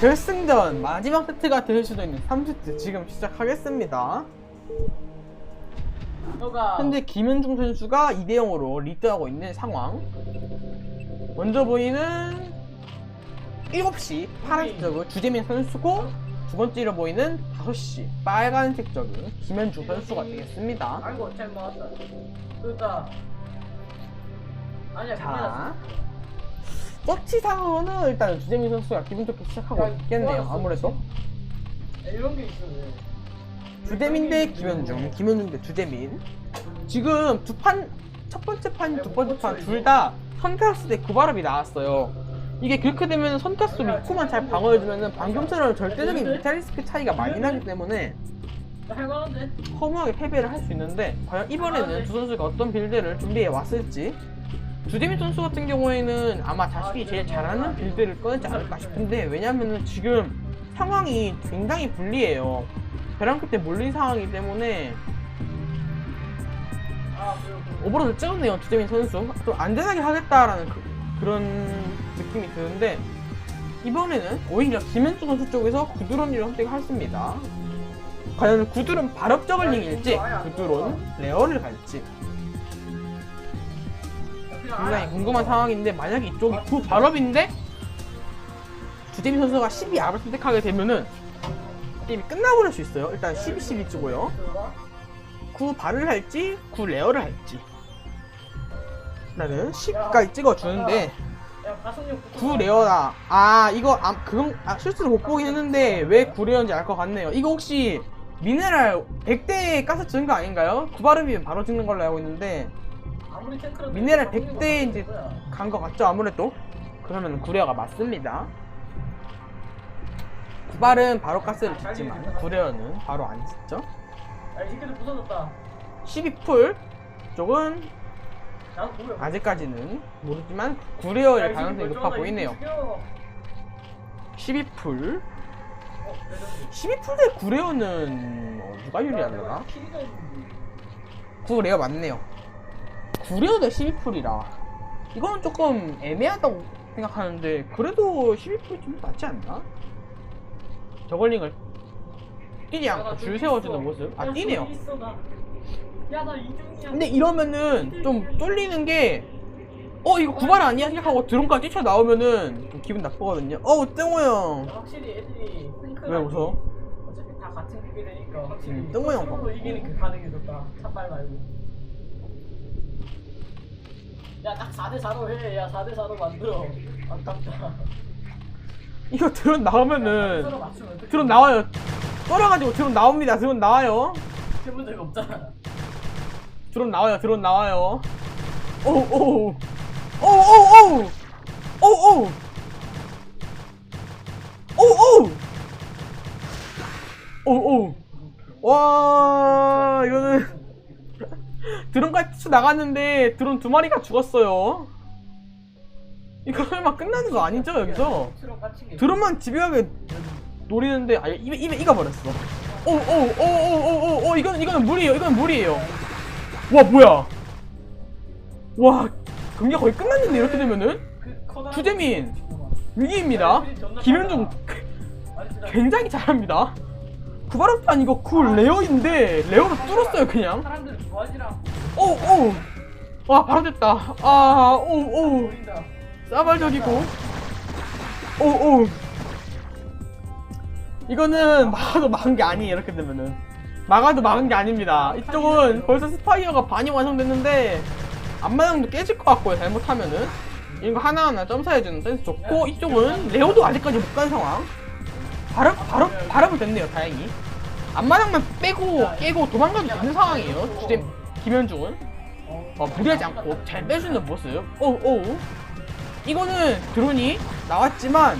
결승전 마지막 세트가 될 수도 있는 3세트 지금 시작하겠습니다. 현재 김현중 선수가 2대 0으로 리드하고 있는 상황. 먼저 보이는 7시 파란색 적은 주재민 선수고 두 번째로 보이는 5시 빨간색 적은 김현중 선수가 되겠습니다. 아이고 잘 먹었다. 그러니까 아니야 자, 서치상으로는 일단 주재민 선수가 기분 좋게 시작하고 있겠네요. 아무래도 괜찮아. 이런 게. 왜. 주재민 대 김현중, 김현중 대 주재민. 지금 두 판, 첫 번째 판, 두 번째 판 둘 다 선카스 대 구바랍이 나왔어요. 이게 그렇게 되면 선카스 미코만 잘 방어해주면은 방금처럼 절대적인 미탈리스크 차이가 많이 나기 때문에? 허무하게 패배를 할 수 있는데 과연 이번에는 두 선수가 어떤 빌드를 준비해 왔을지 주재민 선수 같은 경우에는 아마 자신이 제일 잘하는 빌드를 꺼내지 않을까 싶은데 왜냐면은 지금 상황이 굉장히 불리해요. 벼랑끝 때 몰린 상황이기 때문에 오버로드 찍었네요 주재민 선수. 좀 안전하게 하겠다라는 그, 런 느낌이 드는데 이번에는 오히려 김현주 선수 쪽에서 구드론을 선택했습니다. 과연 구드론 발업 저글링일지 구드론 레어를 갈지 굉장히 궁금한 상황인데 만약에 이쪽이 구 발업인데 주재민 선수가 12R을 선택하게 되면은 게임이 끝나버릴 수 있어요. 일단 12, 12 찍고요. 구 발을 할지 구 레어를 할지. 나는 10까지 찍어주는데 구 레어다 아 이거 아, 그건 아, 실수로 못 보긴 했는데 왜 구 레어인지 알 것 같네요. 이거 혹시 미네랄 100대 가서 찍은 거 아닌가요? 구발음이면 바로 찍는 걸로 알고 있는데 미네랄 가성력 100대 이제. 간 것 같죠 아무래도 그러면 구레어가 맞습니다 구발은 바로 가스를 짓지만 구레어는 바로 안 짓죠 야이 새끼들 부서졌다. 12풀 쪽은 나도 보여. 아직까지는 모르지만 구레어일 가능성이 높아 보이네요 12풀 어, 레전드. 12풀 대 구레어는 어, 누가 유리하려나? 키리가 있는데. 구레어 맞네요 구레어 대 12풀이라 이거는 조금 애매하다고 생각하는데 그래도 12풀이 좀 낫지 않나? 저걸링을 뛰지 않고 줄 세워주는 모습 아 뛰네요. 근데 이러면은 좀 쫄리는 게 어 이거 구발 아니야 생각하고 드론까지 뛰쳐나오면은 좀 기분 나쁘거든요 어우 땡호 형 확실히 애들이 왜 웃어? 어차피 다 같은 급이 되니까 확실히 음, 뜬금이 형. 이기는 그 가능해졌다. 찬발 말고. 야딱 4대4로 해. 야 4대4로 만들어. 아깝다. 이거 드론 나오면은 드론 나와요. 떨어가지고 드론 나옵니다. 드론 나와요. 해본 적이 없잖아. 드론 나와요. 드론 나와요. 오오오오오오오 오오오 오오오 드론까지 쳐 나갔는데 드론 두 마리가 죽었어요 이거 설마 끝나는 거 아니죠 여기서. 드론만 집요하게 노리는데 아 입에 입에 이가 버렸어. 오오오오오오오 이거는 이거는 무리예요. 이거는 무리예요. 와 뭐야? 와 경기가 거의 끝났는데 이렇게 되면은 주재민 거. 위기입니다. 김현중 굉장히 잘합니다. 구바람판 이거 구 레어인데 레어로 뚫었어요 그냥. 사람들 좋아하지라. 오오 와 바로 됐다. 아오오. 싸발적이고 오오 이거는 막아도 막은 게 아니에요 이렇게 되면은 막아도 막은 게 아닙니다 이쪽은 벌써 스파이어가 반이 완성됐는데 앞마당도 깨질 것 같고요 잘못하면은 이거 하나하나 점사해주는 센스 좋고 이쪽은 레오도 아직까지 못 간 상황 바로 바로 바로 됐네요 다행히 앞마당만 빼고 깨고 도망가도 되는 상황이에요. 주제 김현중은? 어, 무리하지 않고 잘 빼주는 모습 오오 이거는 드론이 나왔지만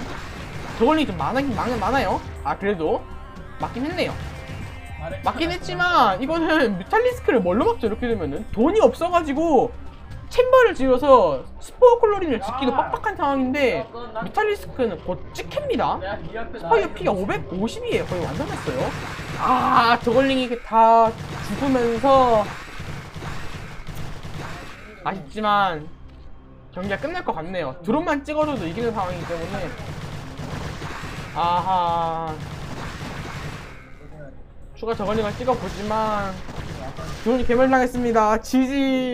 저걸링이 좀 많긴 많, 많아요. 아 그래도 맞긴 했네요. 맞긴 했지만 이거는 뮤탈리스크를 뭘로 막죠? 이렇게 되면은 돈이 없어가지고 챔버를 지어서 스포어 콜로린을 짓기도 빡빡한 상황인데 뮤탈리스크는 곧 찍힙니다 스파이어 피가 550이에요 거의 완성했어요 아 저걸링이 이렇게 다 죽으면서 아쉽지만 경기가 끝날 것 같네요 드론만 찍어줘도 이기는 상황이기 때문에 아하. 추가 저걸링을 찍어보지만, 기분이 개멸당했습니다. 지지.